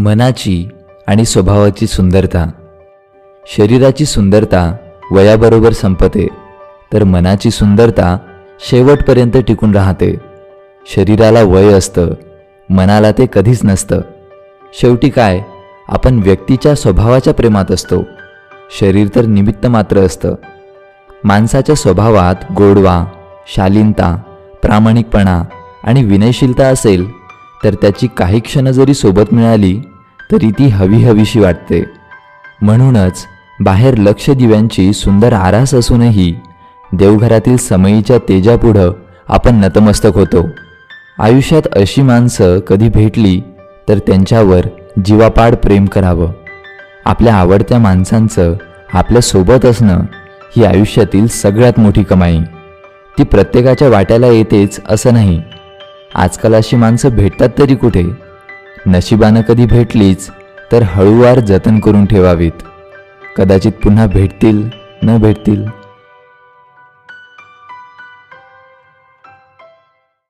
मनाची आणि स्वभावाची सुंदरता. शरीराची सुंदरता वयाबरोबर संपते तर मनाची सुंदरता शेवटपर्यंत टिकून राहते. शरीराला वय असतं मनाला ते कधीच नसतं. शेवटी काय? आपण व्यक्तीच्या स्वभावाच्या प्रेमात असतो. शरीर तर निमित्त मात्र असतं. माणसाच्या स्वभावात गोडवा शालीनता प्रामाणिकपणा आणि विनयशीलता असेल तर त्याची काही क्षण जरी सोबत मिळाली तरी ती हवी हवीशी वाटते. म्हणूनच बाहेर लक्ष दिव्यांची सुंदर आरास असूनही देवघरातील समयीच्या तेजापुढं आपण नतमस्तक होतो. आयुष्यात अशी माणसं कधी भेटली तर त्यांच्यावर जीवापाड प्रेम करावं. आपल्या आवडत्या माणसांचं आपल्यासोबत असणं ही आयुष्यातील सगळ्यात मोठी कमाई. ती प्रत्येकाच्या वाट्याला येतेच असं नाही. आजकाल अशी माणसं भेटतात तरी कुठे? नशिबानं कधी भेटलीच तर हळूवार जतन करून ठेवावीत. कदाचित पुन्हा भेटतील न भेटतील.